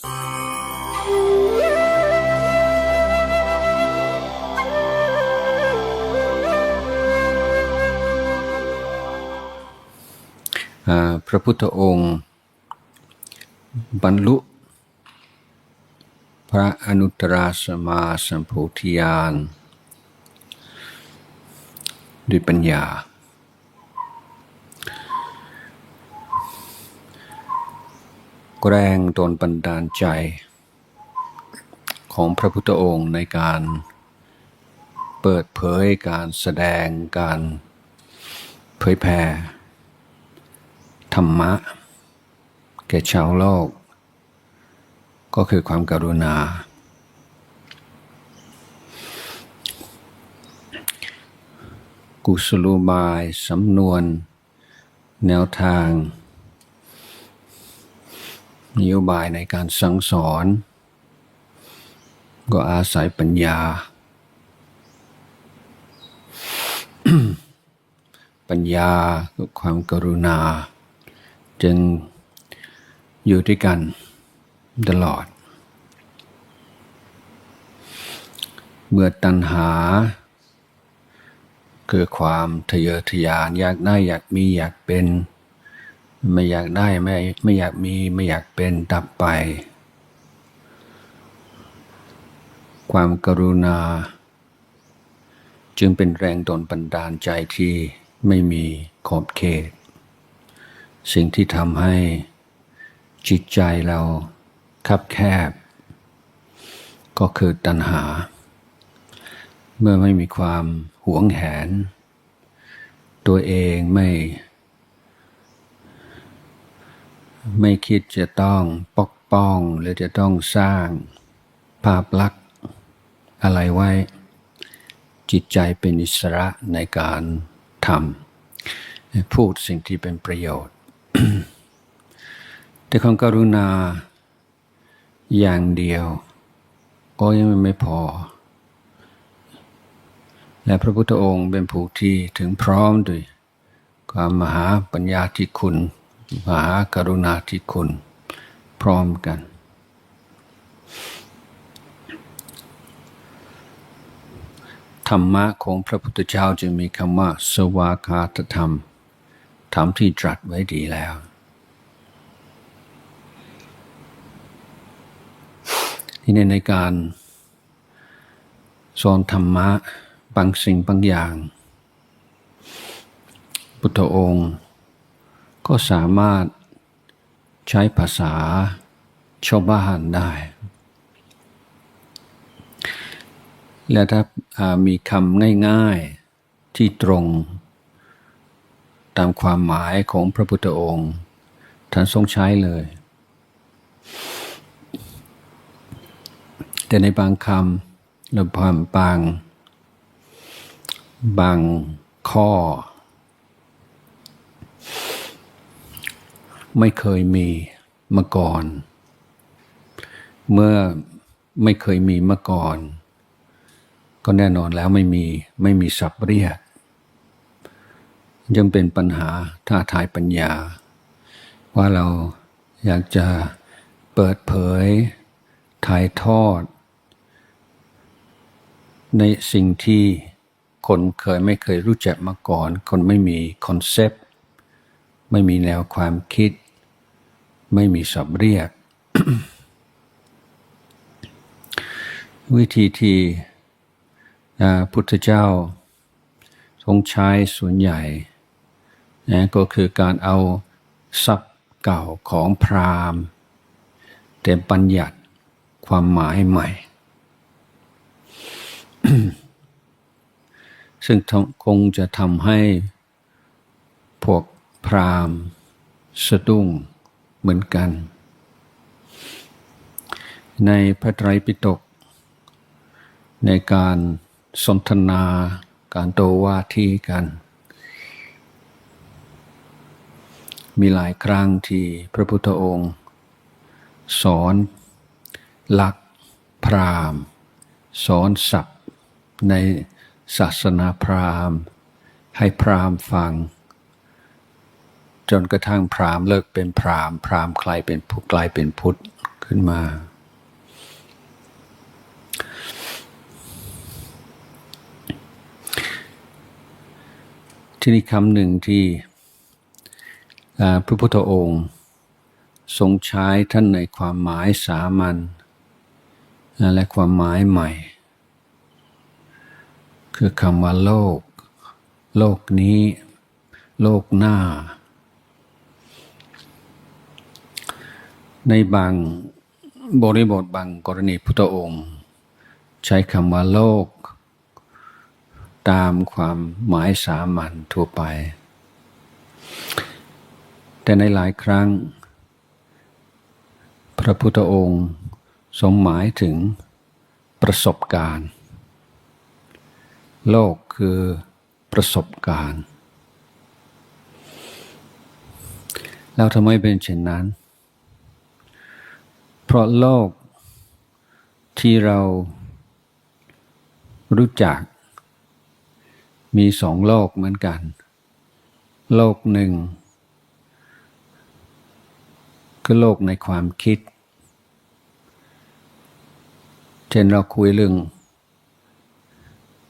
พระพุทธองค์ บรรลุ พระอนุตตรสมมาสัมโพธิญาณด้วยปัญญา แรงโดนบันดาลใจ ของพระพุทธองค์ในการเปิดเผยการแสดงการเผยแผ่ธรรมะ แก่ชาวโลก ก็คือความกรุณา กุศโลบายสำนวน แนวทาง นโยบายในการสั่งสอน ก็อาศัยปัญญา ปัญญากับความกรุณา จึงอยู่ด้วยกันตลอด เมื่อตัณหา คือความทะเยอทะยานอยากได้อยากมีอยากเป็น ไม่อยากได้ไม่ไม่อยากมีไม่อยากเป็นดับไป ความกรุณา จึงเป็นแรงดลบันดาลใจที่ไม่มีขอบเขต สิ่งที่ทำให้จิตใจเราคับแคบ ก็คือตัณหา เมื่อไม่มีความหวงแหน ตัวเองไม่ ไม่คิดจะต้องปกป้องหรือจะต้องสร้างภาพลักษณ์อะไรไว้ จิตใจเป็นอิสระในการทำพูดสิ่งที่เป็นประโยชน์ แต่ความกรุณาอย่างเดียวก็ยังไม่พอ และพระพุทธองค์เป็นผู้ที่ถึงพร้อมด้วยความมหาปัญญาธิคุณ มหากรุณาธิคุณ พร้อมกัน ธรรมะของพระพุทธเจ้าจึงมีคำว่า สวากาตธรรม ธรรมที่ตรัสไว้ดีแล้ว ที่ในในการสอนธรรมะบางสิ่งบางอย่าง พุทธองค์ ก็สามารถใช้ภาษาชาวบ้านได้ และถ้ามีคำง่ายๆที่ตรง ตามความหมายของพระพุทธองค์ท่านทรงใช้เลย แต่ในบางคำหรือบางบางบางข้อ ไม่เคยมีมาก่อน เมื่อไม่เคยมีมาก่อน ก็แน่นอนแล้วไม่มีไม่มีศัพท์เรียกยังเป็นปัญหาท้าทายปัญญา ว่าเราอยากจะเปิดเผย ถ่ายทอด ในสิ่งที่คนเคยไม่เคยรู้จักมาก่อน คนไม่มีคอนเซปต์ ไม่มีแนวความคิด ไม่มีศัพท์เรียก วิธีที่พุทธเจ้าทรงใช้ส่วนใหญ่นะก็คือการเอาศัพท์เก่าของพราหมณ์แต่บัญญัติความหมายใหม่ ซึ่งคงจะทำให้พวกพราหมณ์สะดุ้ง เหมือนกัน ในพระไตรปิฎกในการสนทนาการโตวาทีกัน มีหลายครั้งที่พระพุทธองค์ สอนหลักพรามสอนศัพท์ในศาสนาพราหมณ์ ให้พราหมณ์ฟัง จนกระทั่งพราหมณ์เลิกเป็นพราหมณ์ พราหมณ์กลายเป็นผู้กลายเป็นพุทธขึ้นมา ที่นี่คำหนึ่งที่พระพุทธองค์ทรงใช้ท่านในความหมายสามัญและความหมายใหม่ คือคำว่าโลก โลกนี้ โลกหน้า ในบางบริบทบางกรณีพุทธองค์ ใช้คำว่าโลก ตามความหมายสามัญทั่วไป แต่ในหลายครั้ง พระพุทธองค์ทรงหมายถึงประสบการณ์ โลกคือประสบการณ์ แล้วทำไมเป็นเช่นนั้น เพราะโลกที่เรารู้จัก มีสองโลกเหมือนกัน โลกหนึ่งคือโลกในความคิด เช่นเราคุยเรื่อง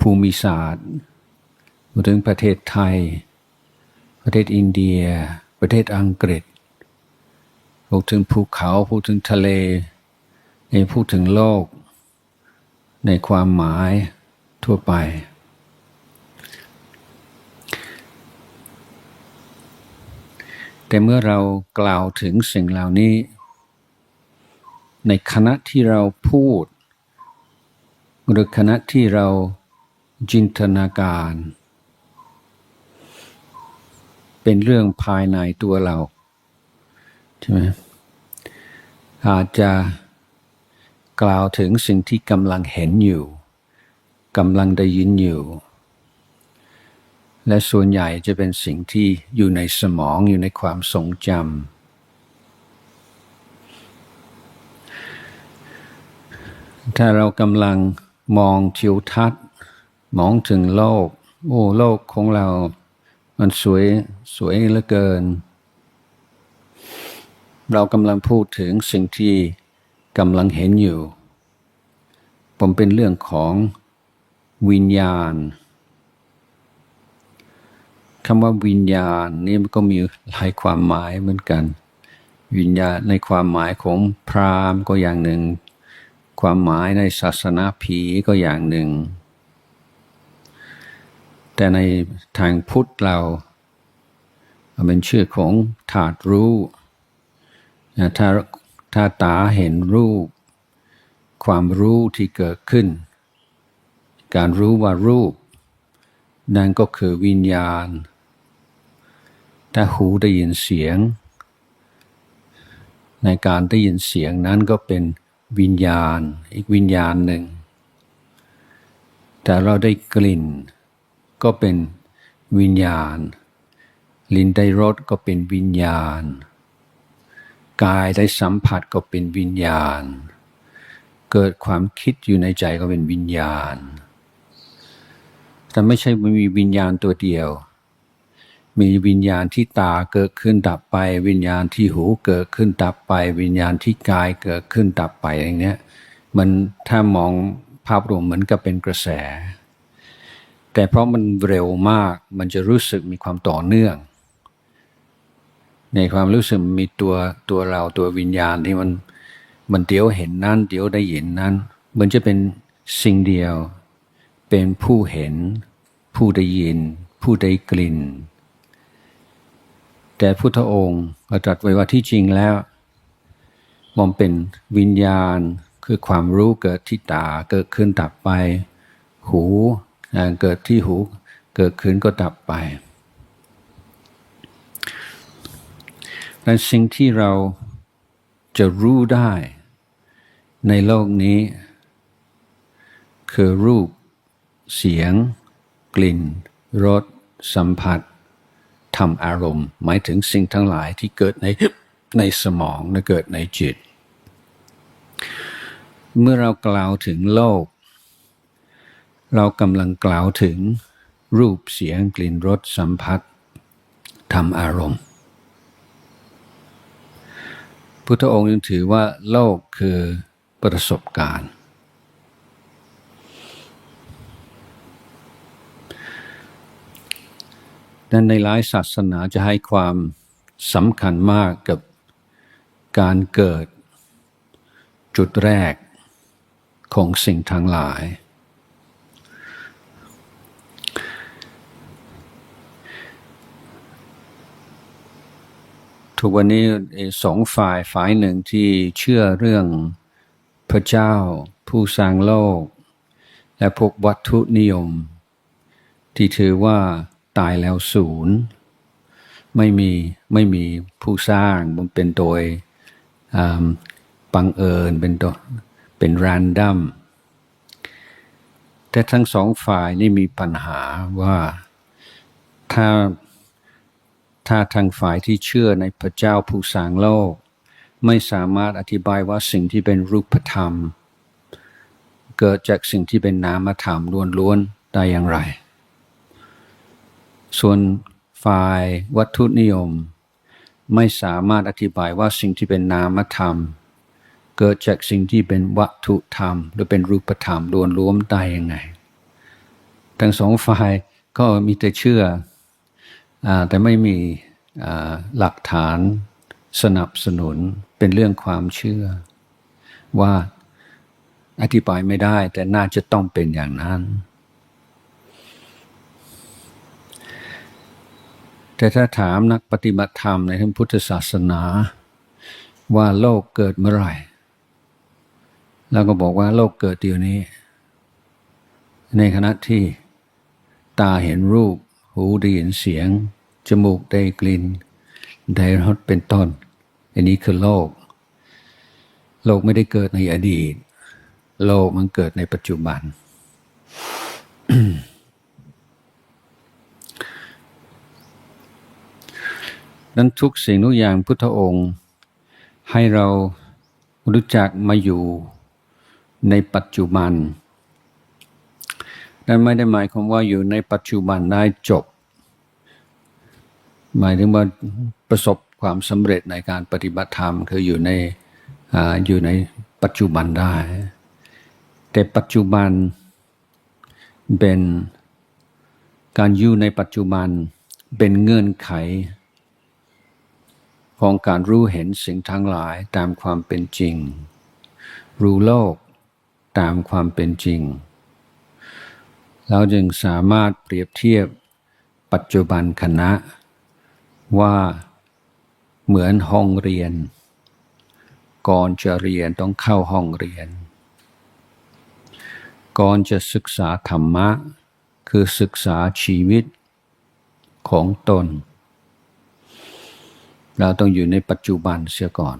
ภูมิศาสตร์ถึงประเทศไทย ประเทศอินเดีย ประเทศอังกฤษ พูดถึงภูเขาพูดถึงทะเลในพูดถึงโลก ในความหมายทั่วไป แต่เมื่อเรากล่าวถึงสิ่งเหล่านี้ ในคณะที่เราพูด หรือคณะที่เราจินตนาการ เป็นเรื่องภายในตัวเรา ใช่ไหมอาจจะกล่าวถึงสิ่งที่กำลังเห็นอยู่กำลังได้ยินอยู่ และส่วนใหญ่จะเป็นสิ่งที่อยู่ในสมองอยู่ในความทรงจำถ้าเรากำลังมองทิวทัศน์ มองถึงโลก โอ้ โลกของเรา มันสวยสวยเหลือเกิน เรากำลังพูดถึงสิ่งที่กำลังเห็นอยู่ ผมเป็นเรื่องของวิญญาณคำว่าวิญญาณนี่มันก็มีหลายความหมายเหมือนกัน วิญญาณในความหมายของพราหมณ์ก็อย่างหนึ่ง ความหมายในศาสนาผีก็อย่างหนึ่ง แต่ในทางพุทธเราเป็นชื่อของถาดรู้ ถ้าถ้าตาเห็นรูป ความรู้ที่เกิดขึ้น การรู้ว่ารูป นั่นก็คือวิญญาณ ถ้าหูได้ยินเสียง ในการได้ยินเสียงนั้นก็เป็นวิญญาณ อีกวิญญาณหนึ่ง แต่เราได้กลิ่น ก็เป็นวิญญาณ ลิ้นได้รสก็เป็นวิญญาณ กายได้สัมผัสก็เป็นวิญญาณ เกิดความคิดอยู่ในใจก็เป็นวิญญาณ แต่ไม่ใช่มีวิญญาณตัวเดียว มีวิญญาณที่ตาเกิดขึ้นดับไป วิญญาณที่หูเกิดขึ้นดับไป วิญญาณที่กายเกิดขึ้นดับไปอย่างเนี้ยมันถ้ามองภาพรวมเหมือนกับเป็นกระแส แต่เพราะมันเร็วมากมันจะรู้สึกมีความต่อเนื่อง ในความรู้สึกมีตัวตัวเราตัววิญญาณที่มันมันเดี๋ยวเห็นนั้นเดี๋ยวได้เห็นนั้น มันจะเป็นสิ่งเดียว เป็นผู้เห็น ผู้ได้ยิน ผู้ได้กลิ่น แต่พุทธองค์ตรัสไว้ว่าที่จริงแล้วมันเป็นวิญญาณคือความรู้เกิดที่ตาเกิดขึ้นดับไป หูเกิดที่หู เกิดขึ้นก็ดับไป และสิ่งที่เราจะรู้ได้ในโลกนี้ คือรูป เสียง กลิ่น รส สัมผัสธรรมอารมณ์ หมายถึงสิ่งทั้งหลายที่เกิดในในสมองและเกิดในจิต เมื่อเรากล่าวถึงโลก เรากำลังกล่าวถึงรูปเสียงกลิ่นรสสัมผัสธรรมอารมณ์ พุพุทธองค์ยังถือว่าโลกคือประสบการณ์ ดังในหลายศาสนาจะให้ความสำคัญมากกับการเกิดจุดแรกของสิ่งทั้งหลาย ทุกวันนี้สองฝ่ายฝ่ายหนึ่งที่เชื่อเรื่องพระเจ้า ผู้สร้างโลก และพวกวัตถุนิยม ที่ถือว่าตายแล้วศูนย์ไม่มีไม่มีผู้สร้างมันเป็นโดยอ่าบังเอิญเป็นตัวเป็นแรนดัมแต่ทั้งสองฝ่ายนี่มีปัญหาว่าถ้า ถ้าทางฝ่ายที่เชื่อในพระเจ้าผู้สร้างโลก ไม่สามารถอธิบายว่าสิ่งที่เป็นรูปธรรม เกิดจากสิ่งที่เป็นนามธรรมล้วนๆได้อย่างไร ส่วนฝ่ายวัตถุนิยม ไม่สามารถอธิบายว่าสิ่งที่เป็นนามธรรม เกิดจากสิ่งที่เป็นวัตถุธรรม หรือเป็นรูปธรรมล้วนๆได้ยังไง ทั้งสองฝ่ายก็มีแต่เชื่อ แต่ไม่มีหลักฐานสนับสนุนเป็นเรื่องความเชื่อ ว่าอธิบายไม่ได้แต่น่าจะต้องเป็นอย่างนั้น แต่ถ้าถามนักปฏิบัติธรรมในทางพุทธศาสนา ว่าโลกเกิดเมื่อไหร่ แล้วก็บอกว่าโลกเกิดเดี๋ยวนี้ ในขณะที่ตาเห็นรูป หูได้ยินเสียง จมูกได้กลิ่น ได้รสเป็นต้น อันนี้คือโลก โลกไม่ได้เกิดในอดีต โลกมันเกิดในปัจจุบัน นั้นทุกสิ่งทุกอย่างพุทธองค์ ให้เรารู้จักมาอยู่ในปัจจุบัน นั่นไม่ได้หมายความว่าอยู่ในปัจจุบันได้จบ หมายถึงว่าประสบความสำเร็จในการปฏิบัติธรรมคืออยู่ในออยู่ในปัจจุบันได้ แต่ปัจจุบันเป็นการอยู่ในปัจจุบันเป็นเงื่อนไข ของการรู้เห็นสิ่งทั้งหลายตามความเป็นจริง รู้โลกตามความเป็นจริง เราจึงสามารถเปรียบเทียบปัจจุบันคณะ ว่าเหมือนห้องเรียน ก่อนจะเรียนต้องเข้าห้องเรียน ก่อนจะศึกษาธรรมะ คือศึกษาชีวิตของตน เราต้องอยู่ในปัจจุบันเสียก่อน